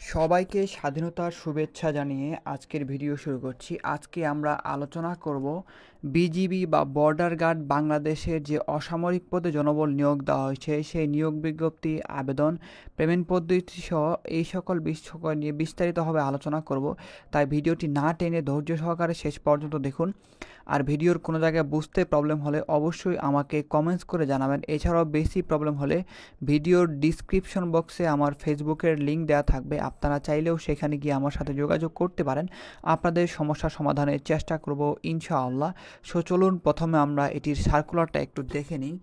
সবাইকে স্বাধীনতার শুভেচ্ছা জানিয়ে আজকের ভিডিও শুরু করছি। আজকে আমরা আলোচনা করব বিজিবি বা বর্ডার গার্ড বাংলাদেশের যে অসামরিক পদে জনবল নিয়োগ দেওয়া হয়েছে, সেই নিয়োগ বিজ্ঞপ্তি, আবেদন, পেমেন্ট পদ্ধতি সহ এই সকল বিষয় নিয়ে বিস্তারিতভাবে আলোচনা করব। তাই ভিডিওটি না টেনে ধৈর্য সহকারে শেষ পর্যন্ত দেখুন। আর ভিডিওর কোনো জায়গায় বুঝতে প্রবলেম হলে অবশ্যই আমাকে কমেন্টস করে জানাবেন। এছাড়াও বেশি প্রবলেম হলে ভিডিওর ডিসক্রিপশন বক্সে আমার ফেসবুকের লিঙ্ক দেওয়া থাকবে। আপনারা চাইলেও সেখানে গিয়ে আমার সাথে যোগাযোগ করতে পারেন। আপনাদের সমস্যা সমাধানের চেষ্টা করব ইনশাআল্লাহ। সো চলুন প্রথমে আমরা এটির সার্কুলারটা একটু দেখে নিই।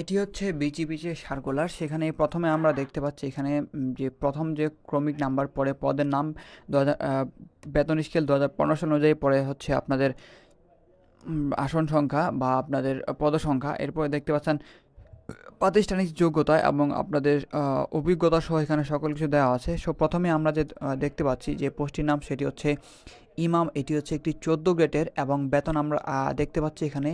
এটি হচ্ছে বিচিপিচে সার্কুলার সেখানে প্রথমে আমরা দেখতে পাচ্ছি এখানে যে প্রথম যে ক্রমিক নাম্বার পরে পদের নাম দু হাজার বেতন স্কেল দু হাজার পনেরো অনুযায়ী পরে হচ্ছে আপনাদের আসন সংখ্যা বা আপনাদের পদ সংখ্যা। এরপরে দেখতে পাচ্ছেন প্রাতিষ্ঠানিক যোগ্যতা এবং আপনাদের অভিজ্ঞতা সহ এখানে সকল কিছু দেওয়া আছে। সো প্রথমে আমরা যে দেখতে পাচ্ছি যে পোস্টটির নাম সেটি হচ্ছে ইমাম, এটি হচ্ছে একটি চোদ্দ গ্রেডের এবং বেতন আমরা দেখতে পাচ্ছি এখানে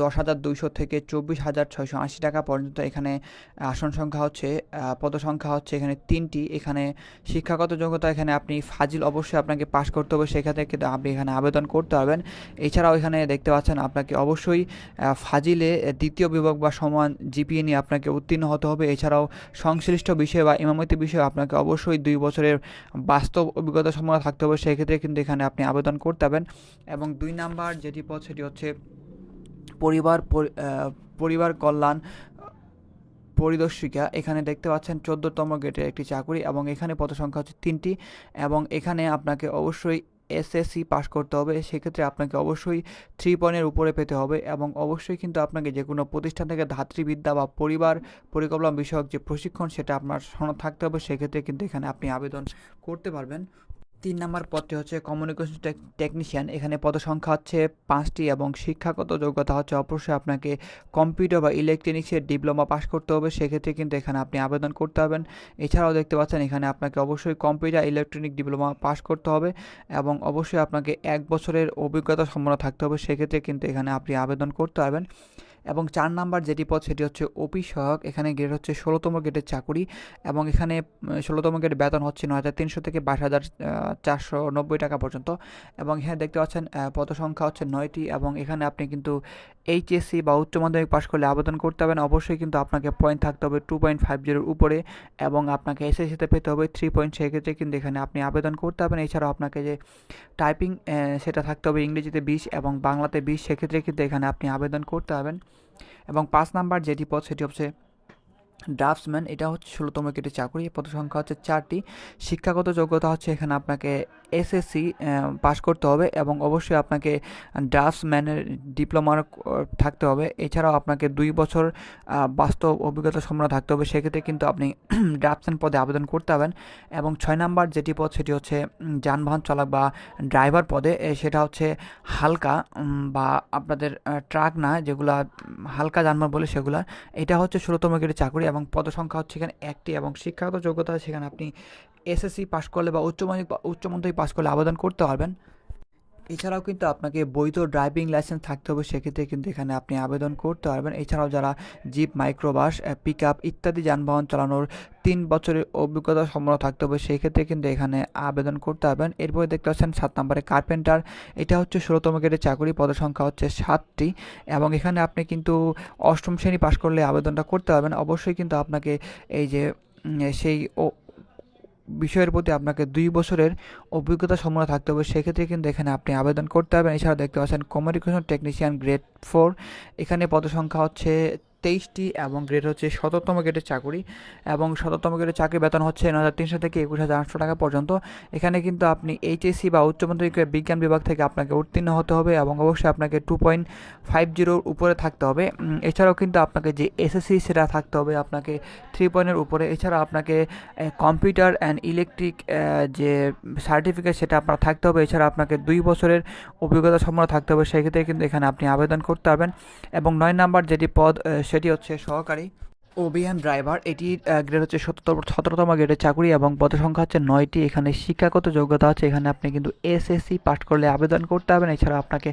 দশ হাজার দুইশো থেকে চব্বিশ হাজার ছয়শো আশি টাকা পর্যন্ত। এখানে আসন সংখ্যা হচ্ছে পদসংখ্যা হচ্ছে এখানে তিনটি। এখানে শিক্ষাগত যোগ্যতা এখানে আপনি ফাজিল অবশ্যই আপনাকে পাশ করতে হবে, সেক্ষেত্রে কিন্তু আপনি এখানে আবেদন করতে পারবেন। এছাড়াও এখানে দেখতে পাচ্ছেন আপনাকে অবশ্যই ফাজিলে দ্বিতীয় বিভাগ বা সমান জিপিএ নিয়ে আপনাকে উত্তীর্ণ হতে হবে। এছাড়াও সংশ্লিষ্ট বিষয় বা ইমামতি বিষয়ে আপনাকে অবশ্যই দুই বছরের বাস্তব অভিজ্ঞতা সম্পন্ন থাকতে হবে, সেক্ষেত্রে কিন্তু এখানে আপনি আবেদন করতে পারবেন। এবং দুই নাম্বার যেটি পদ সেটি হচ্ছে পরিবার, পরি- পরিবার কল্যাণ পরিদর্শিকা। এখানে দেখতে পাচ্ছেন চোদ্দোতম গেটের একটি চাকরি এবং এখানে পদ সংখ্যা হচ্ছে তিনটি এবং এখানে আপনাকে অবশ্যই এসএসসি পাস করতে হবে। সেক্ষেত্রে আপনাকে অবশ্যই থ্রি পয়েন্টের উপরে পেতে হবে এবং অবশ্যই কিন্তু আপনাকে যে কোনো প্রতিষ্ঠান থেকে ধাত্রীবিদ্যা বা পরিবার পরিকল্পনা বিষয়ক যে প্রশিক্ষণ, সেটা আপনার থাকতে হবে। সেক্ষেত্রে কিন্তু এখানে আপনি আবেদন করতে পারবেন। তিন নম্বর পদটি হচ্ছে কমিউনিকেশন টেকনিশিয়ান এখানে পদ সংখ্যা হচ্ছে পাঁচটি এবং শিক্ষাগত যোগ্যতা হচ্ছে অবশ্যই আপনাকে কম্পিউটার বা ইলেকট্রনিক্সের ডিপ্লোমা পাস করতে হবে। সেক্ষেত্রে কিন্তু এখানে আপনি আবেদন করতে হবেন। এছাড়াও দেখতে পাচ্ছেন এখানে আপনাকে অবশ্যই কম্পিউটার ইলেকট্রনিক ডিপ্লোমা পাস করতে হবে এবং অবশ্যই আপনাকে এক বছরের অভিজ্ঞতা সম্পন্ন থাকতে হবে। সেক্ষেত্রে কিন্তু এখানে আপনি আবেদন করতে পারবেন। এবং চার নাম্বার যেটি পদ সেটি হচ্ছে অফিস সহায়ক। এখানে গ্রেড হচ্ছে ষোলোতম গ্রেডের চাকুরি এবং এখানে ষোলোতম গ্রেডের বেতন হচ্ছে নয় হাজার তিনশো থেকে বাইশ হাজার চারশো নব্বই টাকা পর্যন্ত। এবং এখানে দেখতে পাচ্ছেন পদ সংখ্যা হচ্ছে নয়টি এবং এখানে আপনি কিন্তু এইচএসসি বা উচ্চ মাধ্যমিক পাশ করলে আবেদন করতে হবেন অবশ্যই কিন্তু আপনাকে পয়েন্ট থাকতে হবে টু পয়েন্ট ফাইভ জিরোর উপরে এবং আপনাকে এসএসসিতে পেতে হবে থ্রি পয়েন্ট সেক্ষেত্রে কিন্তু এখানে আপনি আবেদন করতে হবেন এছাড়াও আপনাকে যে টাইপিং সেটা থাকতে হবে ইংরেজিতে বিশ এবং বাংলাতে বিশ, সেক্ষেত্রে কিন্তু এখানে আপনি আবেদন করতে হবেন এবং পাঁচ নাম্বার যেটি পদ, সেটি হচ্ছে ড্রাফটসম্যান। এটা হচ্ছে ষোলোতম একটি চাকরি। পদ সংখ্যা হচ্ছে চারটি। শিক্ষাগত যোগ্যতা হচ্ছে এখানে আপনাকে এসএসসি পাস করতে হবে এবং অবশ্যই আপনাকে ড্রাফটসম্যানের ডিপ্লোমার থাকতে হবে। এছাড়াও আপনাকে দুই বছর বাস্তব অভিজ্ঞতা সম্পন্ন থাকতে হবে। সেক্ষেত্রে কিন্তু আপনি ড্রাফটসম্যান পদে আবেদন করতে হবেন এবং ছয় নাম্বার যেটি পদ, সেটি হচ্ছে যানবাহন চালক বা ড্রাইভার পদে। সেটা হচ্ছে হালকা বা আপনাদের ট্রাক না, যেগুলা হালকা যানবাহন বলে সেগুলা। এটা হচ্ছে ষোলোতম গ্রেডের চাকরি এবং পদসংখ্যা হচ্ছে এখানে একটি এবং শিক্ষাগত যোগ্যতা সেখানে আপনি এসএসসি পাশ করলে বা উচ্চ মাধ্যমিক উচ্চ মাধ্যমিক পাশ করলে আবেদন করতে পারবেন। এছাড়াও কিন্তু আপনাকে বৈধ ড্রাইভিং লাইসেন্স থাকতে হবে, সেক্ষেত্রে কিন্তু এখানে আপনি আবেদন করতে পারবেন। এছাড়াও যারা জিপ, মাইক্রোবাস পিক আপ ইত্যাদি যানবাহন চালানোর তিন বছরের অভিজ্ঞতা সম্পন্ন থাকতে হবে সেই ক্ষেত্রে কিন্তু এখানে আবেদন করতে পারবেন। এরপরে দেখতে পাচ্ছেন সাত নম্বরে কার্পেন্টার, এটা হচ্ছে ষোলোতম গ্রেডের চাকরি পদসংখ্যা হচ্ছে সাতটি। এবং এখানে আপনি কিন্তু অষ্টম শ্রেণি পাশ করলে আবেদনটা করতে পারবেন। অবশ্যই কিন্তু আপনাকে এই যে সেই বিষয়ের প্রতি আপনাকে দুই বছরের অভিজ্ঞতা সম্পন্ন থাকতে হবে। সেক্ষেত্রে কিন্তু এখানে আপনি আবেদন করতে পারবেন এছাড়া দেখতে পাচ্ছেন কমিউনিকেশন টেকনিশিয়ান গ্রেড ফোর এখানে পদসংখ্যা হচ্ছে তেইশটি এবং গ্রেড হচ্ছে শততম গ্রেডের চাকুরি এবং শততম গ্রেডের চাকরি বেতন হচ্ছে নয় হাজার তিনশো থেকে একুশ হাজার আটশো টাকা পর্যন্ত। এখানে কিন্তু আপনি এইচএসসি বা উচ্চ মাধ্যমিক বিজ্ঞান বিভাগ থেকে আপনাকে উত্তীর্ণ হতে হবে এবং অবশ্যই আপনাকে টু পয়েন্ট ফাইভ জিরোর উপরে থাকতে হবে। এছাড়াও কিন্তু আপনাকে যে এসএসসি সেটা থাকতে হবে আপনাকে থ্রি পয়েন্টের উপরে। এছাড়া আপনাকে কম্পিউটার অ্যান্ড ইলেকট্রিক যে সার্টিফিকেট সেটা আপনার থাকতে হবে। এছাড়া আপনাকে দুই বছরের অভিজ্ঞতা সম্পন্ন থাকতে হবে। সেক্ষেত্রে কিন্তু এখানে আপনি আবেদন করতে পারবেন। এবং নয় নাম্বার যেটি পদ সেটি হচ্ছে সহকারী ওবিএম ড্রাইভার। এটি গ্রেড হচ্ছে সতেরো সতেরোতম গ্রেডের চাকরি এবং পদের সংখ্যা হচ্ছে নয়টি। এখানে শিক্ষাগত যোগ্যতা আছে। এখানে আপনি কিন্তু এসএসসি পাস করলে আবেদন করতে হবেন এছাড়া আপনাকে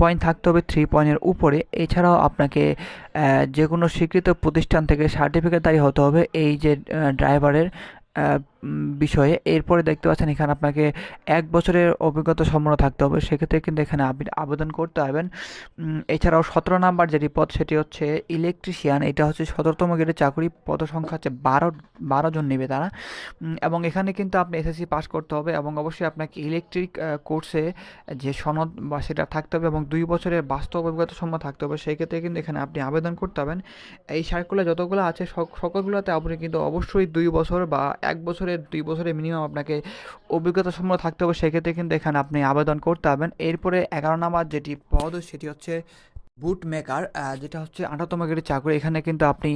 পয়েন্ট থাকতে হবে থ্রি পয়েন্টের উপরে। এছাড়াও আপনাকে যে কোনো স্বীকৃত প্রতিষ্ঠান থেকে সার্টিফিকেট দায়ী হতে হবে। এই যে ড্রাইভারের বিষয়ে। এরপরে দেখতে পাচ্ছেন এখানে আপনাকে এক বছরের অভিজ্ঞতা সম্পন্ন থাকতে হবে। সেক্ষেত্রে কিন্তু এখানে আপনি আবেদন করতে উম, এছাড়াও সতেরো নাম্বার যেটি পদ সেটি হচ্ছে ইলেকট্রিশিয়ান। এটা হচ্ছে সতেরোতম গ্রেডের চাকরি। পদ সংখ্যা হচ্ছে বারো বারো জন নেবে তারা। এবং এখানে কিন্তু আপনি এসএসসি পাস করতে হবে এবং অবশ্যই আপনাকে ইলেকট্রিক কোর্সে যে সনদ বা সেটা থাকতে হবে এবং দুই বছরের বাস্তব অভিজ্ঞতা সম্পন্ন থাকতে হবে। সেই ক্ষেত্রে কিন্তু এখানে আপনি আবেদন করতে হবেন এই সার্কুলার যতগুলো আছে সক- সকলগুলোতে আপনি কিন্তু অবশ্যই দুই বছর বা এক বছরের দুই বছরের মিনিমাম আপনাকে অভিজ্ঞতা সম্পন্ন থাকতে হবে। সেক্ষেত্রে কিন্তু এখানে আপনি আবেদন করতে হবেন এরপরে এগারো নাম্বার যেটি পদ, সেটি হচ্ছে বুট মেকার যেটা হচ্ছে আঠারোতম গ্রেডের চাকরি। এখানে কিন্তু আপনি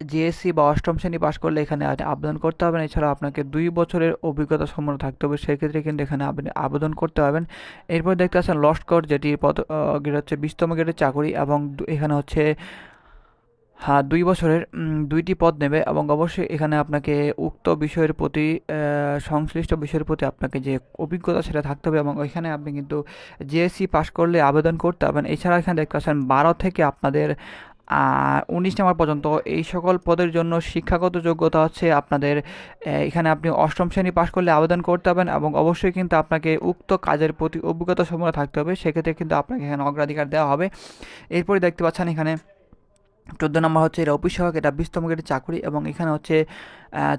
জিএসসি বা অষ্টম শ্রেণি পাশ করলে এখানে আবেদন করতে হবেন এছাড়া আপনাকে দুই বছরের অভিজ্ঞতা সম্পন্ন থাকতে হবে। সেক্ষেত্রে কিন্তু এখানে আপনি আবেদন করতে পারবেন। এরপর দেখতে পাচ্ছেন লস্ট কোড যেটি পদ হচ্ছে বিশতম গ্রেডের চাকরি এবং এখানে হচ্ছে হ্যাঁ দুই বছরের দুইটি পদ নেবে এবং অবশ্যই এখানে আপনাকে উক্ত বিষয়ের প্রতি সংশ্লিষ্ট বিষয়ের প্রতি আপনাকে যে অভিজ্ঞতা সেটা থাকতে হবে এবং ওইখানে আপনি কিন্তু জিএসসি পাস করলে আবেদন করতে পারবেন। এছাড়া এখানে দেখতে পাচ্ছেন বারো থেকে আপনাদের উনিশ নাম্বার পর্যন্ত এই সকল পদের জন্য শিক্ষাগত যোগ্যতা হচ্ছে আপনাদের এখানে আপনি অষ্টম শ্রেণি পাশ করলে আবেদন করতে পারবেন এবং অবশ্যই কিন্তু আপনাকে উক্ত কাজের প্রতি অভিজ্ঞতা সম্পন্ন থাকতে হবে। সেক্ষেত্রে কিন্তু আপনাকে এখানে অগ্রাধিকার দেওয়া হবে। এরপরে দেখতে পাচ্ছেন এখানে চোদ্দ নম্বর হচ্ছে এটা সহক এটা বিশতম গেটের চাকরি এবং এখানে হচ্ছে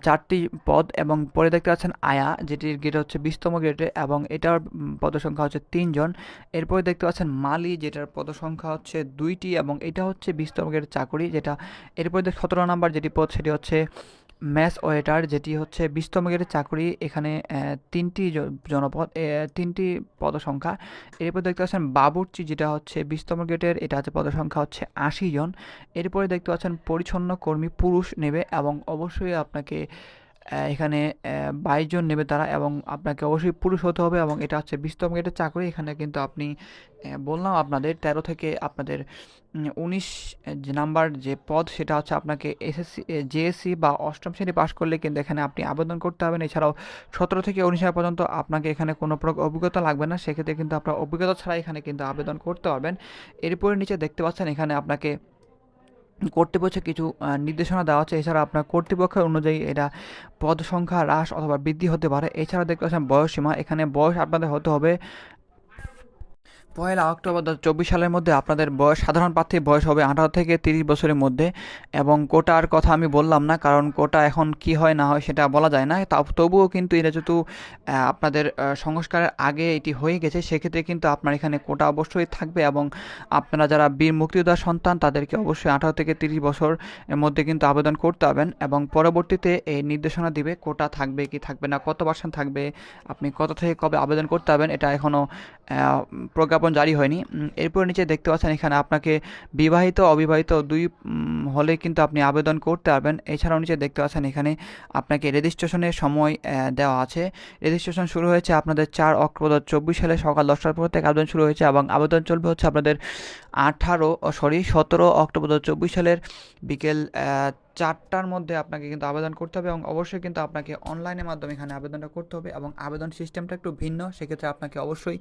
চারটি পদ এবং পরে দেখতে পাচ্ছেন আয়া, যেটির গেট হচ্ছে বিশতম গ্রেডে এবং এটার পদ সংখ্যা হচ্ছে তিনজন। এরপরে দেখতে পাচ্ছেন মালি, যেটার পদসংখ্যা হচ্ছে দুইটি এবং এটা হচ্ছে বিশতম গেটের চাকরি, যেটা এরপরে সতেরো নম্বর যেটি পদ, সেটি হচ্ছে ম্যাস ওয়েটার, যেটি হচ্ছে বিশতম গ্রেডের চাকরি, এখানে তিনটি জনপদ তিনটি পদসংখ্যা। এরপর দেখতে পাচ্ছেন বাবুর্চি, যেটা হচ্ছে বিশতম গ্রেডের এটা হচ্ছে পদসংখ্যা হচ্ছে আশি জন। এরপরে দেখতে পাচ্ছেন পরিচ্ছন্ন কর্মী পুরুষ নেবে এবং অবশ্যই আপনাকে এখানে বাইশ জন নেবে তারা এবং আপনাকে অবশ্যই পুরুষ হতে হবে এবং এটা হচ্ছে বিশতম গ্রেডের চাকরি। এখানে কিন্তু আপনি বললাম আপনাদের তেরো থেকে আপনাদের উনিশ যে নাম্বার যে পদ সেটা হচ্ছে আপনাকে এসএসসি জেএসসি বা অষ্টম শ্রেণি পাশ করলে কিন্তু এখানে আপনি আবেদন করতে হবেন এছাড়াও সতেরো থেকে উনিশ সাল পর্যন্ত আপনাকে এখানে কোনো প্রকার অভিজ্ঞতা লাগবে না। সেক্ষেত্রে কিন্তু আপনার অভিজ্ঞতা ছাড়া এখানে কিন্তু আবেদন করতে পারবেন। এরপরে নিচে দেখতে পাচ্ছেন এখানে আপনাকে কর্তৃপক্ষের কিছু নির্দেশনা দেওয়া হচ্ছে। এছাড়া আপনার কর্তৃপক্ষের অনুযায়ী এটা পদ সংখ্যা হ্রাস অথবা বৃদ্ধি হতে পারে। এছাড়া দেখতে পাচ্ছেন বয়সসীমা। এখানে বয়স আপনাদের হতে হবে পয়লা অক্টোবর দু চব্বিশ সালের মধ্যে আপনাদের বয়স, সাধারণ প্রার্থীর বয়স হবে আঠারো থেকে তিরিশ বছরের মধ্যে এবং কোটার কথা আমি বললাম না, কারণ কোটা এখন কি হয় না হয় সেটা বলা যায় না। তা তবুও কিন্তু এটা যেহেতু আপনাদের সংস্কারের আগে এটি হয়ে গেছে, সেক্ষেত্রে কিন্তু আপনার এখানে কোটা অবশ্যই থাকবে এবং আপনারা যারা বীর মুক্তিযোদ্ধার সন্তান, তাদেরকে অবশ্যই আঠারো থেকে তিরিশ বছর মধ্যে কিন্তু আবেদন করতে হবেন এবং পরবর্তীতে এই নির্দেশনা দিবে কোটা থাকবে কি থাকবে না, কত পার্সেন্ট থাকবে, আপনি কত থেকে কবে আবেদন করতে হবেন এটা এখনও প্রজ্ঞাপন জারি হয়নি। এরপর নিচে দেখতে পাচ্ছেন এখানে আপনাকে বিবাহিত, অবিবাহিত দুই হলে কিন্তু আপনি আবেদন করতে পারবেন। এছাড়াও নিচে দেখতে পাচ্ছেন এখানে আপনাকে রেজিস্ট্রেশনের সময় দেওয়া আছে। রেজিস্ট্রেশন শুরু হয়েছে আপনাদের চার অক্টোবর চব্বিশ সালে সকাল দশটার পর থেকে আবেদন শুরু হয়েছে এবং আবেদন চলবে হচ্ছে আপনাদের আঠারো সরি সতেরো অক্টোবর চব্বিশ সালের বিকেল চারটার মধ্যে আপনাকে কিন্তু আবেদন করতে হবে এবং অবশ্যই কিন্তু আপনাকে অনলাইনের মাধ্যমে এখানে আবেদনটা করতে হবে এবং আবেদন সিস্টেমটা একটু ভিন্ন, সেক্ষেত্রে আপনাকে অবশ্যই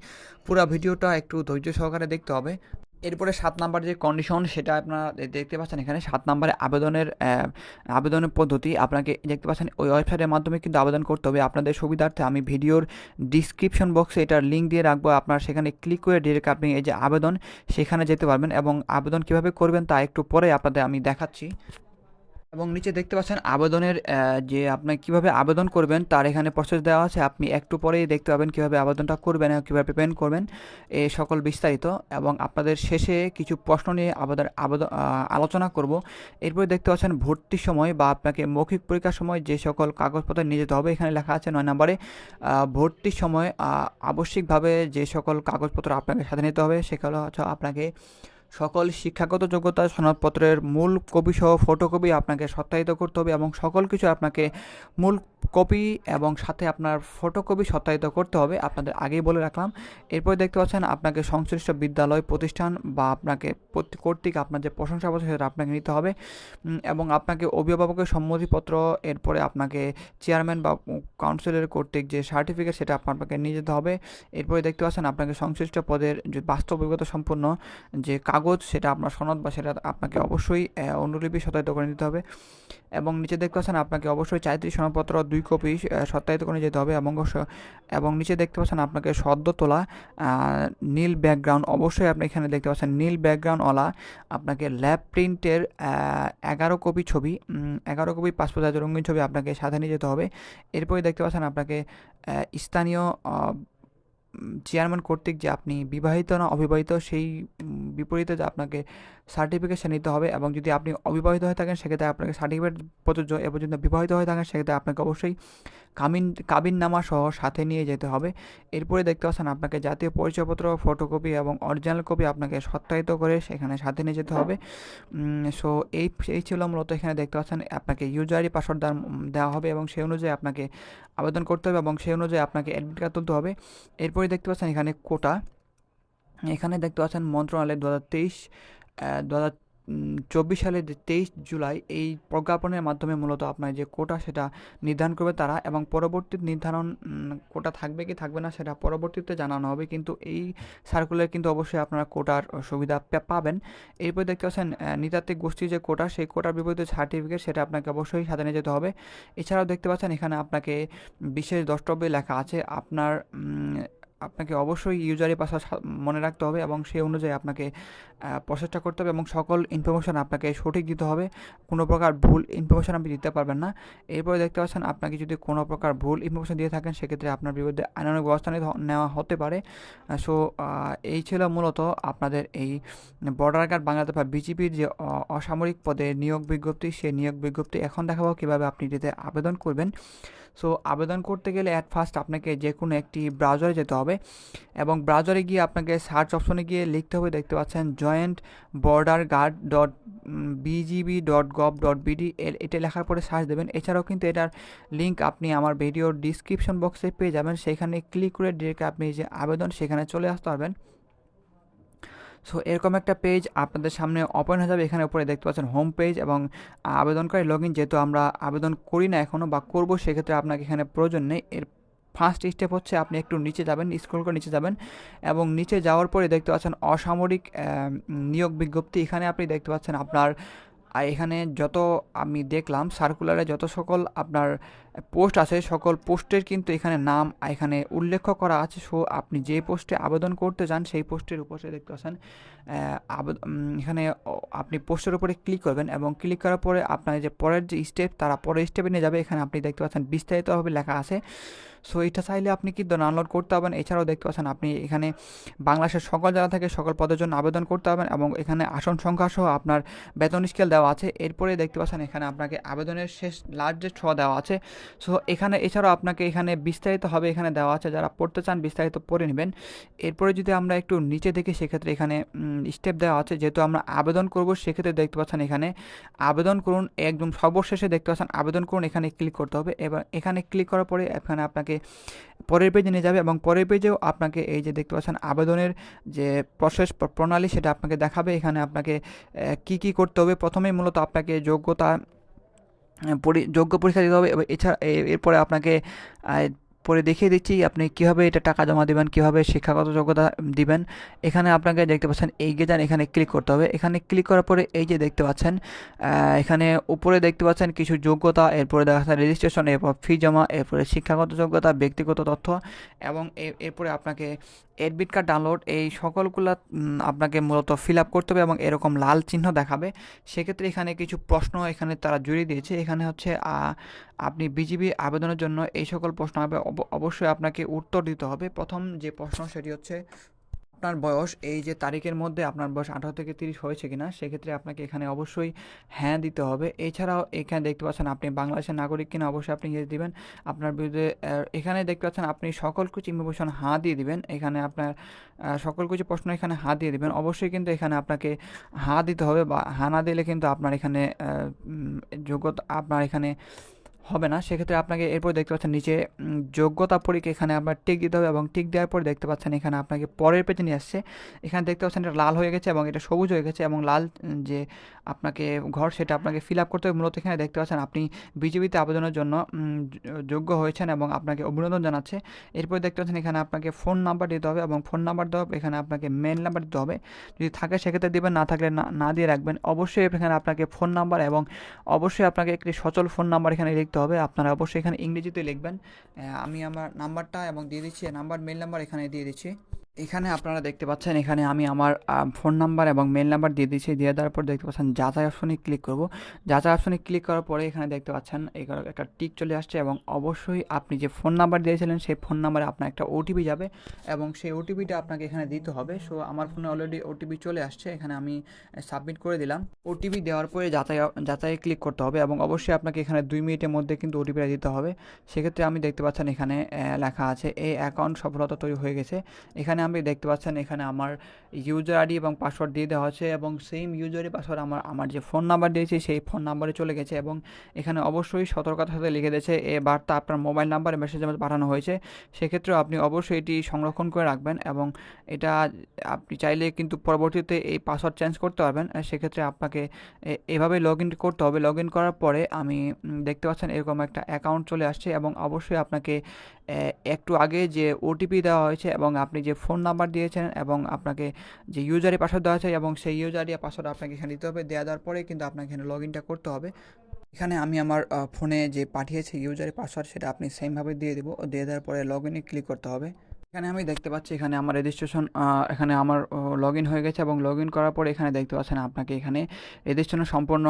পুরো ভিডিওটা একটু ধৈর্য সহকারে দেখতে হবে। এরপরে সাত নাম্বার যে কন্ডিশন সেটা আপনারা দেখতে পাচ্ছেন এখানে সাত নাম্বারে আবেদনের আবেদনের পদ্ধতি। আপনাকে দেখতে পাচ্ছেন ওই ওয়েবসাইটের মাধ্যমে কিন্তু আবেদন করতে হবে। আপনাদের সুবিধার্থে আমি ভিডিওর ডিসক্রিপশন বক্সে এটার লিঙ্ক দিয়ে রাখব। আপনার সেখানে ক্লিক করে ডিরেক্ট আপনি এই যে আবেদন, সেখানে যেতে পারবেন এবং আবেদন কীভাবে করবেন তা একটু পরে আপনাদের আমি দেখাচ্ছি। এবং নিচে দেখতে পাচ্ছেন আবেদনের যে আপনি কীভাবে আবেদন করবেন, তার এখানে প্রসেস দেওয়া আছে। আপনি একটু পরেই দেখতে পাবেন কীভাবে আবেদনটা করবেন কীভাবে পেমেন্ট করবেন এই সকল বিস্তারিত। এবং আপনাদের শেষে কিছু প্রশ্ন নিয়ে আবেদন আবেদন আলোচনা করব। এরপরে দেখতে পাচ্ছেন ভর্তির সময় বা আপনাকে মৌখিক পরীক্ষার সময় যে সকল কাগজপত্র নিয়ে যেতে হবে, এখানে লেখা আছে নয় নম্বরে ভর্তির সময় আবশ্যিকভাবে যে সকল কাগজপত্র আপনাকে সাথে নিতে হবে, সেগুলো হচ্ছে আপনাকে সকল শিক্ষাগত যোগ্যতা সনদপত্রের মূল কপি সহ ফটোকপি আপনাকে সত্যায়িত করতে হবে এবং সকল কিছু আপনাকে মূল কপি এবং সাথে আপনার ফটোকপি সত্যায়িত করতে হবে। আপনাদের আগেই বলে রাখলাম। এরপর দেখতে পাচ্ছেন আপনাকে সংশ্লিষ্ট বিদ্যালয়, প্রতিষ্ঠান বা আপনাকে কর্তৃক আপনার যে প্রশংসাপত্র সেটা আপনাকে নিতে হবে। এবং আপনাকে অভিভাবকের সম্মতিপত্র, এরপরে আপনাকে চেয়ারম্যান বা কাউন্সিলের কর্তৃক যে সার্টিফিকেট, সেটা আপনাকে নিয়ে যেতে হবে। এরপরে দেখতে পাচ্ছেন আপনাকে সংশ্লিষ্ট পদের যে বাস্তব অভিজ্ঞতা সম্পন্ন যে কাগজ সেটা আপনার সনদ বা সেটা আপনাকে অবশ্যই অনুলিপি সত্যায়িত করে নিতে হবে। এবং নিচে দেখতে পাচ্ছেন আপনাকে অবশ্যই চারিত্রিক সনদপত্র, দুই কপি সত্যায়িত করে যেতে হবে এবং এবং নিচে দেখতে পাচ্ছেন আপনাকে সদ্য তোলা নীল ব্যাকগ্রাউন্ড অবশ্যই আপনি এখানে দেখতে পাচ্ছেন নীল ব্যাকগ্রাউন্ডওয়ালা আপনাকে ল্যাব প্রিন্টের এগারো কপি ছবি এগারো কপি পাসপোর্ট সাইজের রঙিন ছবি আপনাকে সাথে নিয়ে যেতে হবে। এরপরে দেখতে পাচ্ছেন আপনাকে স্থানীয় চেয়ারম্যান কর্তৃক যে আপনি বিবাহিত না অবিবাহিত, সেই বিপরীতে যে আপনাকে সার্টিফিকেশন নিতে হবে এবং যদি আপনি অবিবাহিত হয়ে থাকেন, সেক্ষেত্রে আপনাকে সার্টিফিকেট প্রযোজ্য এবং যদি বিবাহিত হয়ে থাকেন, সেক্ষেত্রে আপনাকে অবশ্যই কামিন, কাবিননামা সহ সাথে নিয়ে যেতে হবে। এরপরে দেখতে পাচ্ছেন আপনাকে জাতীয় পরিচয়পত্র ফটোকপি এবং অরিজিনাল কপি আপনাকে সত্যায়িত করে সেখানে সাথে নিয়ে যেতে হবে। সো এই এই ছিল মূলত এখানে দেখতে পাচ্ছেন আপনাকে ইউজার পাসওয়ার্ড দেওয়া হবে এবং সেই অনুযায়ী আপনাকে আবেদন করতে হবে এবং সেই অনুযায়ী আপনাকে অ্যাডমিট কার্ড তুলতে হবে। এরপরে দেখতে পাচ্ছেন এখানে কোটা। এখানে দেখতে পাচ্ছেন মন্ত্রণালয় দু হাজার তেইশ দু হাজার চব্বিশ সালের তেইশ জুলাই এই প্রজ্ঞাপনের মাধ্যমে মূলত আপনার যে কোটা সেটা নির্ধারণ করবে তারা এবং পরবর্তী নির্ধারণ কোটা থাকবে কি থাকবে না সেটা পরবর্তীতে জানানো হবে। কিন্তু এই সার্কুলার কিন্তু অবশ্যই আপনারা কোটার সুবিধা পাবেন। এরপর দেখতে পাচ্ছেন নৃতাত্ত্বিক গোষ্ঠীর যে কোটা, সেই কোটার বিপরীতে সার্টিফিকেট সেটা আপনাকে অবশ্যই সাথে নিয়ে যেতে হবে। এছাড়াও দেখতে পাচ্ছেন, এখানে আপনাকে বিশেষ দ্রষ্টব্যে লেখা আছে, আপনার আপনাকে অবশ্যই ইউজারের পাসওয়ার্ড মনে রাখতে হবে এবং সেই অনুযায়ী আপনাকে প্রসেসটা করতে হবে এবং সকল ইনফরমেশন আপনাকে সঠিক দিতে হবে। কোনো প্রকার ভুল ইনফরমেশন আপনি দিতে পারবেন না। এরপরে দেখতে পাচ্ছেন আপনাকে যদি কোনো প্রকার ভুল ইনফরমেশন দিয়ে থাকেন, সেক্ষেত্রে আপনার বিরুদ্ধে আইনানুগ ব্যবস্থা নেওয়া হতে পারে। সো এই ছিল মূলত আপনাদের এই বর্ডার গার্ড বাংলাদেশ বা বিজিপির যে অসামরিক পদে নিয়োগ বিজ্ঞপ্তি, সেই নিয়োগ বিজ্ঞপ্তি এখন দেখাবো কীভাবে আপনি এটিতে আবেদন করবেন। সো আবেদন করতে গেলে অ্যাট ফার্স্ট আপনাকে যে কোনো একটি ব্রাউজারে যেতে হবে। এবং ব্রাউজারে গিয়ে আপনাকে সার্চ অপশনে গিয়ে লিখতে হবে, দেখতে পাচ্ছেন joint border guard dot BGB dot gov dot BD এটা লেখার পরে সার্চ দেবেন। এছাড়াও কিন্তু এটার লিঙ্ক আপনি আমার ভিডিওর ডিসক্রিপশন বক্সে পেয়ে যাবেন। সেখানে ক্লিক করে ডিরেক্ট আপনি যে আবেদন, সেখানে চলে আসতে পারবেন। সো এরকম একটা পেজ আপনাদের সামনে ওপেন হয়ে যাবে। এখানে উপরে দেখতে পাচ্ছেন হোম পেজ এবং আবেদনকারী লগ ইন যেহেতু আমরা আবেদন করি না এখনও বা করব, সেক্ষেত্রে আপনাকে এখানে প্রয়োজন নেই। এর ফার্স্ট স্টেপ হচ্ছে আপনি একটু নিচে যাবেন স্ক্রল করে নিচে যাবেন এবং নিচে যাওয়ার পরে দেখতে পাচ্ছেন অসামরিক নিয়োগ বিজ্ঞপ্তি। এখানে আপনি দেখতে পাচ্ছেন আপনার, আর এখানে যত আমি দেখলাম সার্কুলারে যত সকল আপনার পোস্ট আছে, সকল পোস্টের কিন্তু এখানে নাম, এখানে উল্লেখ করা আছে। সো আপনি যে পোস্টে আবেদন করতে চান, সেই পোস্টের উপরে দেখতে পাচ্ছেন এখানে আপনি পোস্টের উপরে ক্লিক করবেন এবং ক্লিক করার পরে আপনার যে পরের যে স্টেপ তারা পরের স্টেপে নিয়ে যাবে। এখানে আপনি দেখতে পাচ্ছেন বিস্তারিতভাবে লেখা আছে। সো এটা চাইলে আপনি কিন্তু ডাউনলোড করতে পারবেন। এছাড়াও দেখতে পাচ্ছেন আপনি এখানে বাংলাদেশের সকল জায়গা থেকে সকল পদের জন্য আবেদন করতে পারবেন এবং এখানে আসন সংখ্যা সহ আপনার বেতন স্কেল দেওয়া আছে। এরপরে দেখতে পাচ্ছেন এখানে আপনাকে আবেদনের শেষ লাস্ট ডেট সহ দেওয়া আছে। সো এখানে এছাড়াও আপনাকে এখানে বিস্তারিত হবে এখানে দেওয়া আছে। যারা পড়তে চান বিস্তারিত পড়ে নেবেন। এরপরে যদি আমরা একটু নিচে দেখি, সেক্ষেত্রে এখানে স্টেপ দেওয়া আছে। যেহেতু আমরা আবেদন করব, সেক্ষেত্রে দেখতে পাচ্ছেন এখানে আবেদন করুন। একদম সর্বশেষে দেখতে পাচ্ছেন আবেদন করুন। এখানে ক্লিক করতে হবে এবার এখানে ক্লিক করার পরে এখানে আপনাকে পরের পেজে নিয়ে যাবে এবং পরের পেজেও আপনাকে এই যে দেখতে পাচ্ছেন আবেদনের যে প্রসেস প্রণালী সেটা আপনাকে দেখাবে। এখানে আপনাকে কি কি করতে হবে? প্রথমেই মূলত আপনাকে যোগ্যতা যোগ্য পরীক্ষা দিতে হবে এছাড়া এরপরে আপনাকে পরে দেখিয়ে দিচ্ছি আপনি কীভাবে এটা টাকা জমা দিবেন, কীভাবে শিক্ষাগত যোগ্যতা দিবেন। এখানে আপনাকে দেখতে পাচ্ছেন এই এগিয়ে যান, এখানে ক্লিক করতে হবে। এখানে ক্লিক করার পরে এই যে দেখতে পাচ্ছেন এখানে উপরে দেখতে পাচ্ছেন কিছু যোগ্যতা, এরপরে দেখা যাচ্ছে রেজিস্ট্রেশন এরপর ফি জমা, এরপরে শিক্ষাগত যোগ্যতা, ব্যক্তিগত তথ্য এবং এরপরে আপনাকে এডমিট কার্ড ডাউনলোড এই সকলগুলো আপনাকে মূলত ফিল আপ করতে হবে এবং এরকম লাল চিহ্ন দেখাবে। সেক্ষেত্রে এখানে কিছু প্রশ্ন এখানে তারা জুড়ে দিয়েছে। এখানে হচ্ছে আপনি বিজিবি আবেদনের জন্য এই সকল প্রশ্ন হবে অব- অবশ্যই আপনাকে উত্তর দিতে হবে। প্রথম যে প্রশ্ন সেটি হচ্ছে আপনার বয়স, এই যে তারিখের মধ্যে আপনার বয়স আঠারো থেকে তিরিশ হয়েছে কিনা, সেক্ষেত্রে আপনাকে এখানে অবশ্যই হ্যাঁ দিতে হবে। এছাড়াও এখানে দেখতে পাচ্ছেন আপনি বাংলাদেশের নাগরিক কিনা, অবশ্যই আপনি ইয়ে দিবেন। আপনার বিরুদ্ধে এখানে দেখতে পাচ্ছেন আপনি সকল কিছু ইনফরমেশন হাঁ দিয়ে দিবেন। এখানে আপনার সকল কিছু প্রশ্ন এখানে হাঁ দিয়ে দিবেন। অবশ্যই কিন্তু এখানে আপনাকে হাঁ দিতে হবে বা হাঁ না দিলে কিন্তু আপনার এখানে যোগ্যতা, আপনার এখানে হবে না। সেক্ষেত্রে আপনাকে এরপর দেখতে পাচ্ছেন নিচে যোগ্যতা পরীক্ষা এখানে আপনার টিক দিতে হবে এবং টিক দেওয়ার পর দেখতে পাচ্ছেন এখানে আপনাকে পরের পেজে নিয়ে আসছে। এখানে দেখতে পাচ্ছেন এটা লাল হয়ে গেছে এবং এটা সবুজ হয়ে গেছে এবং লাল যে আপনাকে ঘর সেটা আপনাকে ফিল আপ করতে হবে। মূলত এখানে দেখতে পাচ্ছেন আপনি বিজেপিতে আবেদনের জন্য যোগ্য হয়েছেন এবং আপনাকে অভিনন্দন জানাচ্ছে। এরপর দেখতে পাচ্ছেন এখানে আপনাকে ফোন নাম্বার দিতে হবে এবং ফোন নাম্বার দেওয়া হবে এখানে আপনাকে মেল নাম্বার দিতে হবে। যদি থাকে সেক্ষেত্রে দেবেন, না থাকলে না দিয়ে রাখবেন। অবশ্যই এখানে আপনাকে ফোন নাম্বার এবং অবশ্যই আপনাকে একটি সচল ফোন নাম্বার এখানে লিখতে হবে। আপনারা অবশ্যই এখানে ইংরেজিতে লিখবেন। আমি আমার নাম্বারটা এবং দিয়ে দিচ্ছি। নাম্বার মেল নাম্বার এখানে দিয়ে দিচ্ছি। এখানে আপনারা দেখতে পাচ্ছেন, এখানে আমি আমার ফোন নাম্বার এবং মেল নাম্বার দিয়ে দিচ্ছি দিয়ে দেওয়ার পর দেখতে পাচ্ছেন, যাচাই অপশনে ক্লিক করব। যাচাই অপশনে ক্লিক করার পরে এখানে দেখতে পাচ্ছেন এখানে একটা টিক চলে আসছে এবং অবশ্যই আপনি যে ফোন নাম্বার দিয়েছিলেন, সেই ফোন নাম্বারে আপনার একটা ওটিপি যাবে এবং সেই ওটিপিটা আপনাকে এখানে দিতে হবে। সো আমার ফোনে অলরেডি ওটিপি চলে আসছে, এখানে আমি সাবমিট করে দিলাম। ওটিপি দেওয়ার পরে যাচাই যাচাই ক্লিক করতে হবে এবং অবশ্যই আপনাকে এখানে দুই মিনিটের মধ্যে কিন্তু ওটিপিটা দিতে হবে। সেক্ষেত্রে আমি দেখতে পাচ্ছেন, এখানে লেখা আছে, এই অ্যাকাউন্ট সফলতা তৈরি হয়ে গেছে। এখানে আমি দেখতে পাচ্ছেন এখানে আমার ইউজার আইডি এবং পাসওয়ার্ড দিয়ে দেওয়া হচ্ছে এবং সেম ইউজারই পাসওয়ার্ড আমার আমার যে ফোন নাম্বার দিয়েছি সেই ফোন নাম্বারে চলে গেছে এবং এখানে অবশ্যই সতর্কতার সাথে লিখে দিয়েছে। এ বার্তা আপনার মোবাইল নাম্বারে মধ্যে পাঠানো হয়েছে। সেক্ষেত্রেও আপনি অবশ্যই এটি সংরক্ষণ করে রাখবেন এবং এটা আপনি চাইলে কিন্তু পরবর্তীতে এই পাসওয়ার্ড চেঞ্জ করতে পারবেন। সেক্ষেত্রে আপনাকে এভাবে লগ ইন করতে হবে। লগ ইন করার পরে আমি দেখতে পাচ্ছেন এরকম একটা অ্যাকাউন্ট চলে আসছে এবং অবশ্যই আপনাকে একটু আগে যে ওটিপি দেওয়া হয়েছে এবং আপনি যে ফোন নাম্বার দিয়েছেন এবং আপনাকে যে ইউজারি পাসওয়ার্ড দেওয়া হয়েছে এবং সেই ইউজারি পাসওয়ার্ড আপনাকে এখানে দিতে হবে, দেওয়া দেওয়ার পরে কিন্তু আপনাকে এখানে লগ ইনটা করতে হবে। এখানে আমি আমার ফোনে যে পাঠিয়েছি ইউজারি পাসওয়ার্ড সেটা আপনি সেমভাবে দিয়ে দেবো দিয়ে দেওয়ার পরে লগ ইনে ক্লিক করতে হবে। এখানে আমি দেখতে পাচ্ছি এখানে আমার রেজিস্ট্রেশন এখানে আমার লগ হয়ে গেছে এবং লগ করার পরে এখানে দেখতে পাচ্ছেন আপনাকে এখানে রেজিস্ট্রেশন সম্পূর্ণ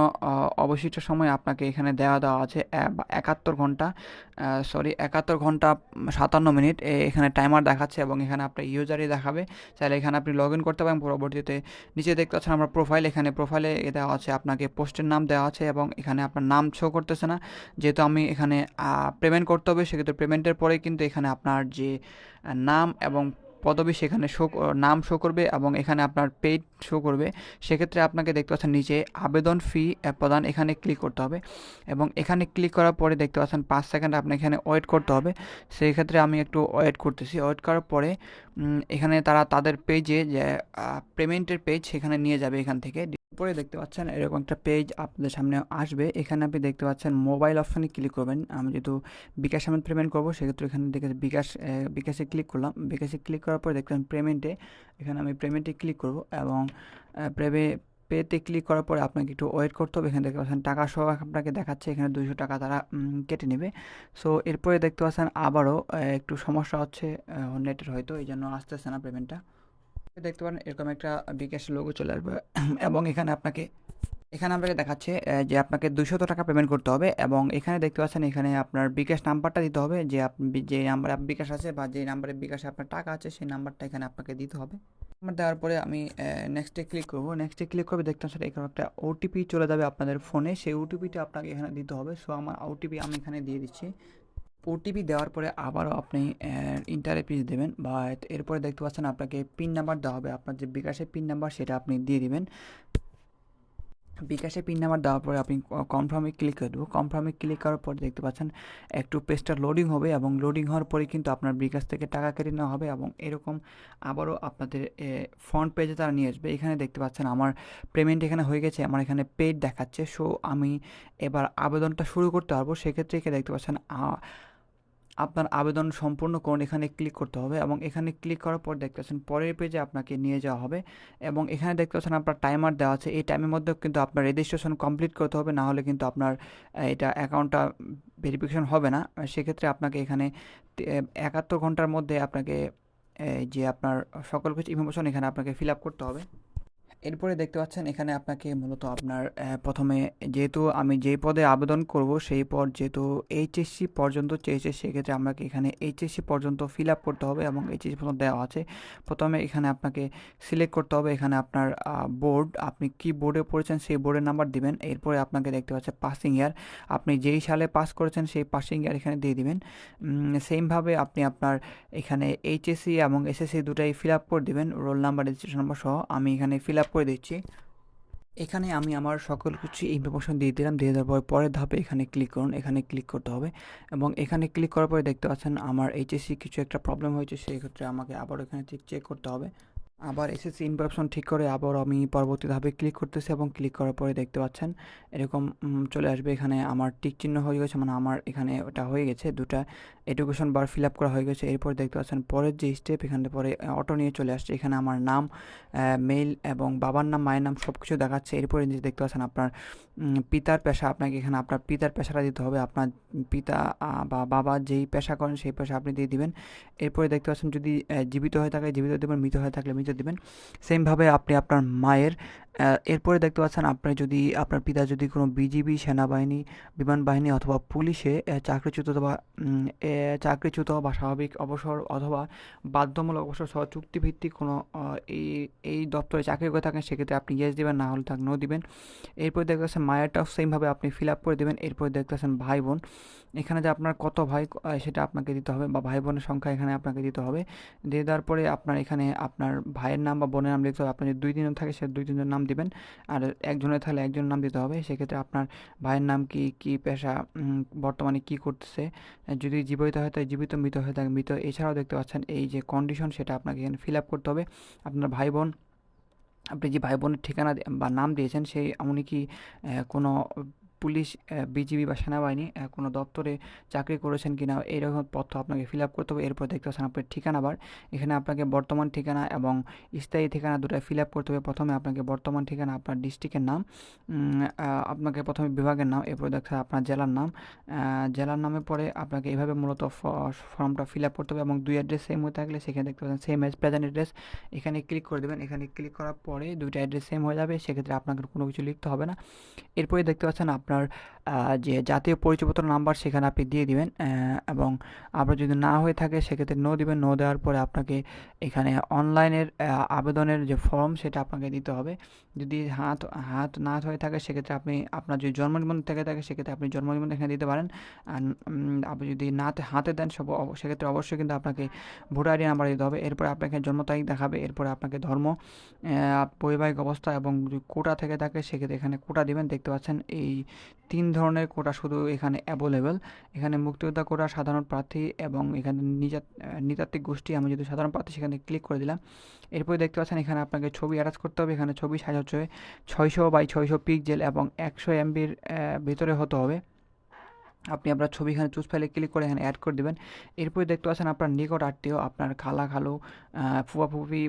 অবশিষ্ট সময় আপনাকে এখানে দেওয়া দেওয়া আছে একাত্তর ঘণ্টা সরি একাত্তর ঘণ্টা সাতান্ন মিনিট। এখানে টাইমার দেখাচ্ছে এবং এখানে আপনার ইউজারই দেখাবে। চাইলে এখানে আপনি লগ করতে পারেন, পরবর্তীতে নিচে দেখতে পাচ্ছেন আমার প্রোফাইল এখানে প্রোফাইলে দেওয়া আছে আপনাকে পোস্টের নাম দেওয়া আছে এবং এখানে আপনার নাম শো করতেছে না। যেহেতু আমি এখানে পেমেন্ট করতে হবে, সেক্ষেত্রে পেমেন্টের পরে কিন্তু এখানে আপনার যে নাম এবং পদবি সেখানে শো নাম শো করবে এবং এখানে আপনার পেইড শো করবে। সেক্ষেত্রে আপনাকে দেখতে পাচ্ছেন নিচে আবেদন ফি প্রদান এখানে ক্লিক করতে হবে এবং এখানে ক্লিক করার পরে দেখতে পাচ্ছেন পাঁচ সেকেন্ড আপনি এখানে ওয়েট করতে হবে। সেই ক্ষেত্রে আমি একটু ওয়েট করতেছি। ওয়েট করার পরে এখানে তারা তাদের পেজে যে পেমেন্টের পেজ সেখানে নিয়ে যাবে এখান থেকে। পরে দেখতে পাচ্ছেন এরকম একটা পেজ আপনাদের সামনে আসবে। এখানে আপনি দেখতে পাচ্ছেন মোবাইল অপশানে ক্লিক করবেন। আমি যেহেতু বিকাশ আমি পেমেন্ট করব, সেক্ষেত্রে এখানে দেখে বিকাশ বিকাশে ক্লিক করলাম। বিকাশে ক্লিক করার পরে দেখতে পেমেন্টে এখানে আমি পেমেন্টে ক্লিক করব এবং প্রেমে পেতে ক্লিক করার পরে আপনাকে একটু ওয়েট করতে হবে। এখানে দেখতে পাচ্ছেন টাকা সহ আপনাকে দেখাচ্ছে। এখানে দুইশো টাকা তারা কেটে নেবে। সো এরপরে দেখতে পাচ্ছেন আবারও একটু সমস্যা হচ্ছে নেটের হয়তো এই জন্য আসতেছে না পেমেন্টটা দেখতে পারেন, এরকম একটা বিকাশ লোগো চলে আসবে। এবং এখানে আপনাকে এখানে আপনাকে দেখাচ্ছে যে আপনাকে দুশত টাকা পেমেন্ট করতে হবে এবং এখানে দেখতে পাচ্ছেন, এখানে আপনার বিকাশ নাম্বারটা দিতে হবে, যে আপনি যে নাম্বারে বিকাশ আছে বা যে নাম্বারে বিকাশে আপনার টাকা আছে, সেই নাম্বারটা এখানে আপনাকে দিতে হবে। নাম্বার দেওয়ার পরে আমি নেক্সটে ক্লিক করব। নেক্সটে ক্লিক করবে, দেখতে পাচ্ছেন এখানে একটা ওটিপি চলে যাবে আপনাদের ফোনে সেই ওটিপিটা আপনাকে এখানে দিতে হবে। সো আমার ওটিপি আমি এখানে দিয়ে দিচ্ছি। ওটিপি দেওয়ার পরে আবারও আপনি ইন্টারে পিস দেবেন বা এরপরে দেখতে পাচ্ছেন আপনাকে পিন নাম্বার দেওয়া হবে। আপনার যে বিকাশের পিন নাম্বার সেটা আপনি দিয়ে দিবেন। বিকাশে পিন নাম্বার দেওয়ার পরে আপনি কনফার্মে ক্লিক করে দেবো। কনফার্মে ক্লিক করার পর দেখতে পাচ্ছেন একটু পেজটা লোডিং হবে এবং লোডিং হওয়ার পরে কিন্তু আপনার বিকাশ থেকে টাকা কেটে নেওয়া হবে এবং এরকম আবারও আপনাদের ফ্রন্ট পেজে তারা নিয়ে আসবে। এখানে দেখতে পাচ্ছেন আমার পেমেন্ট এখানে হয়ে গেছে, আমার এখানে পেড দেখাচ্ছে। সো আমি এবার আবেদনটা শুরু করতে পারব। সেক্ষেত্রে এখানে দেখতে পাচ্ছেন আপনার আবেদন সম্পূর্ণ করুন, এখানে ক্লিক করতে হবে এবং এখানে ক্লিক করার পর দেখতে পাচ্ছেন পরের পেজে আপনাকে নিয়ে যাওয়া হবে এবং এখানে দেখতে পাচ্ছেন আপনার টাইমার দেওয়া আছে। এই টাইমের মধ্যে কিন্তু আপনার রেজিস্ট্রেশন কমপ্লিট করতে হবে, না হলে কিন্তু আপনার এটা অ্যাকাউন্টটা ভেরিফিকেশন হবে না। সেক্ষেত্রে আপনাকে এখানে একাত্তর ঘণ্টার মধ্যে আপনাকে যে আপনার সকল কিছু ইনফরমেশন এখানে আপনাকে ফিল আপ করতে হবে। এরপরে দেখতে পাচ্ছেন এখানে আপনাকে মূলত আপনার প্রথমে যেহেতু আমি যেই পদে আবেদন করব, সেই পদ যেহেতু এইচএসসি পর্যন্ত চেয়েছে, সেক্ষেত্রে আমাকে এখানে এইচএসসি পর্যন্ত ফিল আপ করতে হবে এবং এইচএসসি পর্যন্ত দেওয়া আছে। প্রথমে এখানে আপনাকে সিলেক্ট করতে হবে এখানে আপনার বোর্ড আপনি কি বোর্ডে পড়েছেন সেই বোর্ডের নাম্বার দিবেন। এরপরে আপনাকে দেখতে পাচ্ছে পাসিং ইয়ার আপনি যেই সালে পাস করেছেন সেই পাসিং ইয়ার এখানে দিয়ে দিবেন। সেমভাবে আপনি আপনার এখানে এইচএসসি এবং এসএসসি দুটাই ফিল আপ করে দিবেন রোল নাম্বার রেজিস্ট্রেশন নাম্বার সহ। আমি এখানে ফিল আপ করে দিচ্ছি। এখানে আমি আমার সকল কিছু ইনফরমেশন দিয়ে দিলাম, দিয়ে দেওয়ার পর পরের ধাপে এখানে ক্লিক করুন, এখানে ক্লিক করতে হবে এবং এখানে ক্লিক করার পরে দেখতে পাচ্ছেন আমার এইচএসসি কিছু একটা প্রবলেম হয়েছে সেই ক্ষেত্রে আমাকে আবার এখানে চেক করতে হবে। আবার এসএসসি ইনফরমেশন ঠিক করে আবার আমি পরবর্তী ধাপে ক্লিক করতেছি এবং ক্লিক করার পরে দেখতে পাচ্ছেন, এরকম চলে আসবে এখানে আমার টিক চিহ্ন হয়ে গেছে মানে আমার এখানে ওটা হয়ে গেছে, দুটা এডুকেশন বার ফিল আপ করা হয়ে গেছে, এরপর দেখতে পাচ্ছেন পরের যে স্টেপ এখানে পরে অটো নিয়ে চলে আসছে, এখানে আমার নাম মেইল এবং বাবার নাম, মায়ের নাম সব কিছু দেখাচ্ছে, এরপরে নিজে দেখতে পাচ্ছেন আপনার পিতার পেশা আপনাকে এখানে, আপনার পিতার পেশাটা দিতে হবে। আপনার পিতা বা বাবা যেই পেশা করেন, সেই পেশা আপনি দিয়ে দিবেন। এরপরে দেখতে পাচ্ছেন যদি জীবিত হয়ে থাকে, জীবিত দেবেন মৃত হয়ে থাকলে মৃত দিবেন। সেমভাবে আপনি আপনার মায়ের এরপরে দেখতে পাচ্ছেন আপনি যদি, আপনার পিতা যদি কোনো বিজিবি, সেনাবাহিনী, বিমান বাহিনী অথবা পুলিশে চাকরিচ্যুত বা চাকরিচ্যুত বা স্বাভাবিক অবসর অথবা বাধ্যমূলক অবসর সহ চুক্তিভিত্তিক কোনো এই এই দপ্তরে চাকরি করে থাকেন, সেক্ষেত্রে আপনি ইয়েস দিবেন, না হলে থাক নো দিবেন। এরপর দেখতে পাচ্ছেন মায়েরটাও সেমভাবে আপনি ফিল আপ করে দেবেন। এরপর দেখতে পাচ্ছেন ভাই বোন এখানে যে আপনার কত ভাই সেটা আপনাকে দিতে হবে বা ভাই বোনের সংখ্যা এখানে আপনাকে দিতে হবে। দিয়ে দেওয়ার পরে আপনার এখানে আপনার ভাইয়ের নাম বা বোনের নাম লিখতে হবে। আপনার যদি দুই তিনজন থাকে, সে দুই তিনজন নাম দিবেন। আর একজনের থাকলে একজন নাম দিতে হবে। সেক্ষেত্রে আপনার ভাইয়ের নাম কি কি পেশা বর্তমানে কি করতেছে? যদি জীবিত হয়, তাই জীবিত, মৃত হয়ে থাকে মৃত। এছাড়াও দেখতে পাচ্ছেন এই যে কন্ডিশন সেটা আপনাকে এখানে ফিল আপ করতে হবে। আপনার ভাই বোন আপনি যে ভাই বোনের ঠিকানা বা নাম দিয়েছেন সেই উনি কি কোনো পুলিশ বিজিবি বা সেনাবাহিনী কোনো দপ্তরে চাকরি করেছেন কিনা এইরকম তথ্য আপনাকে ফিল আপ করতে হবে। এরপর দেখতে পাচ্ছেন আপনার ঠিকানা বার এখানে আপনাকে বর্তমান ঠিকানা এবং স্থায়ী ঠিকানা দুটো ফিল আপ করতে হবে। প্রথমে আপনাকে বর্তমান ঠিকানা, আপনার ডিস্ট্রিক্টের নাম আপনাকে প্রথমে বিভাগের নাম, এরপর দেখতে আপনার জেলার নাম। জেলার নামে পরে আপনাকে এইভাবে মূলত ফর্মটা ফিল আপ করতে হবে এবং দুই অ্যাড্রেস সেম হয়ে থাকলে সেখানে দেখতে পাচ্ছেন সেম অ্যাজ প্রেজেন্ট অ্যাড্রেস এখানে ক্লিক করে দেবেন। এখানে ক্লিক করার পরে দুইটা অ্যাড্রেস সেম হয়ে যাবে। সেক্ষেত্রে আপনাকে কোনো কিছু লিখতে হবে না। এরপরে দেখতে পাচ্ছেন আপনার আপনার যে জাতীয় পরিচয়পত্র নাম্বার সেখানে আপনি দিয়ে দিবেন এবং আপনার যদি না হয়ে থাকে সেক্ষেত্রে নো দিবেন। নো দেওয়ার পরে আপনাকে এখানে অনলাইনের আবেদনের যে ফর্ম সেটা আপনাকে দিতে হবে। যদি হাত হাত না হয়ে থাকে সেক্ষেত্রে আপনি, আপনার যদি জন্ম নিবন্ধন থেকে থাকে সেক্ষেত্রে আপনি জন্ম নিবন্ধন এখানে দিতে পারেন। আপনি যদি না হাতে দেন সব সেক্ষেত্রে অবশ্যই কিন্তু আপনাকে ভোটার আইডি নাম্বার দিতে হবে। এরপরে আপনাকে জন্ম তারিখ দেখাবে, এরপরে আপনাকে ধর্ম বৈবাহিক অবস্থা এবং কোটা থেকে থাকে সেক্ষেত্রে এখানে কোটা দিবেন। দেখতে পাচ্ছেন এই তিন ধরনের কোটা শুধু এখানে অ্যাভেলেবেল এখানে মুক্তিযোদ্ধা কোটা, সাধারণ প্রার্থী এবং এখানে নৃতাত্ত্বিক গোষ্ঠী। আমি যদি সাধারণ প্রার্থী, সেখানে ক্লিক করে দিলাম। এরপরে দেখতে পাচ্ছেন, এখানে আপনাকে ছবি অ্যাটাচ করতে হবে। এখানে ছবি সাইজ হচ্ছে ছয়শো বাই ছয়শো পিক্সেল এবং একশো এমবির ভিতরে হতে হবে। আপনি আপনার ছবি এখানে চুজ ফাইলে ক্লিক করে এখানে অ্যাড করে দেবেন। এরপরে দেখতে পাচ্ছেন, আপনার নিকট আত্মীয়, আপনার খালা, খালু ফুফি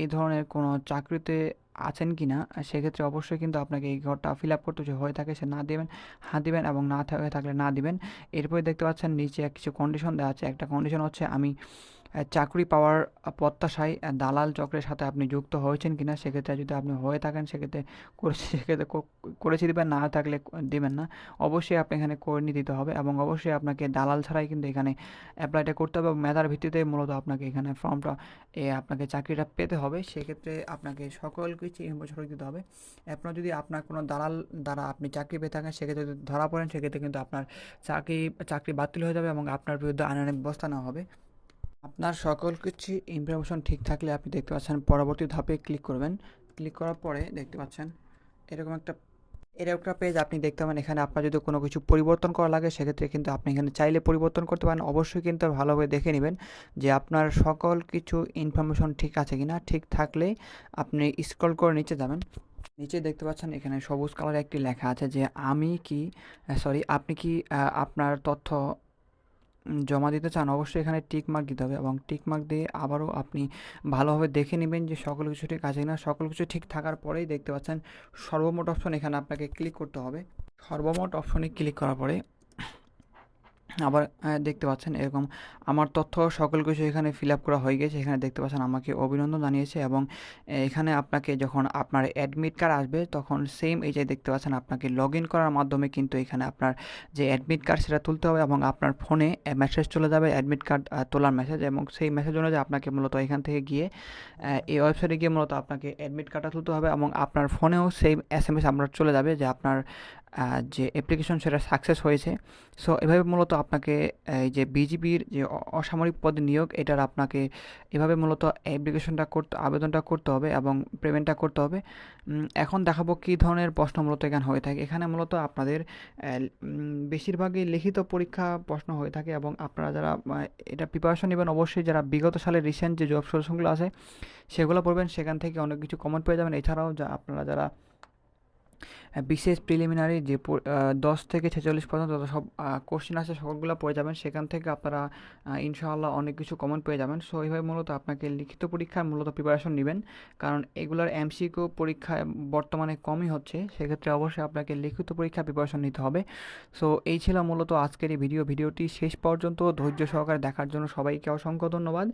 এই ধরনের কোনো চাকরিতে আছেন কি না সেক্ষেত্রে অবশ্যই কিন্তু আপনাকে এই ঘরটা ফিল আপ করতে হয়ে থাকে সে না দেবেন হ্যাঁ দেবেন এবং না থাকে থাকলে না দিবেন। এরপরে দেখতে পাচ্ছেন নিচে কিছু কন্ডিশন দেওয়া আছে। একটা কন্ডিশন হচ্ছে আমি চাকরি পাওয়ার প্রত্যাশায় দালাল চক্রের সাথে আপনি যুক্ত হয়েছেন কি না সেক্ষেত্রে যদি আপনি হয়ে থাকেন, সেক্ষেত্রে সেক্ষেত্রে করেছি দিবেন, না থাকলে দিবেন না। অবশ্যই আপনি এখানে করে দিতে হবে এবং অবশ্যই আপনাকে দালাল ছাড়াই কিন্তু এখানে অ্যাপ্লাইটা করতে হবে মেধার ভিত্তিতে মূলত আপনাকে এখানে ফর্মটা এ, আপনাকে চাকরিটা পেতে হবে। সেক্ষেত্রে আপনাকে সকল কিছু ইনফরমেশন দিতে হবে। আপনার যদি আপনার কোনো দালাল দ্বারা আপনি চাকরি পেয়ে থাকেন, সেক্ষেত্রে যদি ধরা পড়েন, সেক্ষেত্রে কিন্তু আপনার চাকরি চাকরি বাতিল হয়ে যাবে এবং আপনার বিরুদ্ধে আইনানুগ ব্যবস্থা নেওয়া হবে। আপনার সকল কিছু ইনফরমেশন ঠিক থাকলে আপনি দেখতে পাচ্ছেন, পরবর্তী ধাপে ক্লিক করবেন। ক্লিক করার পরে দেখতে পাচ্ছেন, এরকম একটা এরকম একটা পেজ আপনি দেখতে পাবেন। এখানে আপনার যদি কোনো কিছু পরিবর্তন করা লাগে, সেক্ষেত্রে কিন্তু আপনি এখানে চাইলে পরিবর্তন করতে পারেন। অবশ্যই কিন্তু ভালোভাবে দেখে নেবেন যে আপনার সকল কিছু ইনফরমেশন ঠিক আছে কিনা। ঠিক থাকলে আপনি স্ক্রল করে নিচে যাবেন। নিচে দেখতে পাচ্ছেন, এখানে সবুজ কালার একটি লেখা আছে যে, আমি কি সরি আপনি কি আপনার তথ্য জমা দিতে চান, অবশ্যই এখানে টিক মার্ক দিতে হবে এবং টিক মার্ক দিয়ে আবারও আপনি ভালোভাবে দেখে নেবেন যে সকল কিছু ঠিক আছে কিনা। সকল কিছু ঠিক থাকার পরেই দেখতে পাচ্ছেন সর্বমোট অপশন এখানে আপনাকে ক্লিক করতে হবে। সর্বমোট অপশনে ক্লিক করার পরে আবার দেখতে পাচ্ছেন এরকম আমার তথ্য সকল কিছু এখানে ফিল আপ করা হয়ে গেছে। এখানে দেখতে পাচ্ছেন আমাকে অভিনন্দন জানিয়েছে এবং এখানে আপনাকে যখন আপনার অ্যাডমিট কার্ড আসবে তখন সেম এই যে দেখতে পাচ্ছেন আপনাকে লগ ইন করার মাধ্যমে কিন্তু এখানে আপনার যে অ্যাডমিট কার্ড সেটা তুলতে হবে এবং আপনার ফোনে মেসেজ চলে যাবে অ্যাডমিট কার্ড তোলার মেসেজ এবং সেই মেসেজ অনুযায়ী আপনাকে মূলত এখান থেকে গিয়ে এই ওয়েবসাইটে গিয়ে মূলত আপনাকে অ্যাডমিট কার্ডটা তুলতে হবে এবং আপনার ফোনেও সেই এস এম এস আপনার চলে যাবে যে আপনার যে অ্যাপ্লিকেশন সেটা সাকসেস হয়েছে। সো এভাবে মূলত আপনাকে এই যে বিজিবির যে অসামরিক পদে নিয়োগ, এটার আপনাকে এভাবে মূলত অ্যাপ্লিকেশনটা করতে, আবেদনটা করতে হবে এবং পেমেন্টটা করতে হবে। এখন দেখাবো কী ধরনের প্রশ্ন মূলত এখানে হয়ে থাকে। এখানে মূলত আপনাদের বেশিরভাগই লিখিত পরীক্ষা প্রশ্ন হয়ে থাকে এবং আপনারা যারা এটা প্রিপারেশন নেবেন, অবশ্যই যারা বিগত সালের রিসেন্ট যে জব সলিউশনগুলো আছে, সেগুলো পড়বেন। সেখান থেকে অনেক কিছু কমেন্ট পেয়ে যাবেন। এছাড়াও যা আপনারা যারা বিশেষ প্রিলিমিনারি যে দশ থেকে ছেচল্লিশ পর্যন্ত যত সব কোশ্চেন আছে সকলগুলো পড়ে যাবেন। সেখান থেকে আপনারা ইনশাআল্লাহ অনেক কিছু কমেন্ট পেয়ে যাবেন। সো এইভাবে মূলত আপনাকে লিখিত পরীক্ষার মূলত প্রিপারেশন নেবেন। কারণ এগুলোর এমসিকিউ পরীক্ষা বর্তমানে কমই হচ্ছে। সেক্ষেত্রে অবশ্যই আপনাকে লিখিত পরীক্ষা প্রিপারেশন নিতে হবে। সো এই ছিল মূলত আজকের এই ভিডিও ভিডিওটি শেষ পর্যন্ত ধৈর্য সহকারে দেখার জন্য সবাইকে অসংখ্য ধন্যবাদ।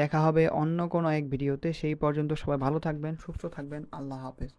দেখা হবে অন্য কোনো এক ভিডিওতে সেই পর্যন্ত সবাই ভালো থাকবেন, সুস্থ থাকবেন। আল্লাহ হাফেজ।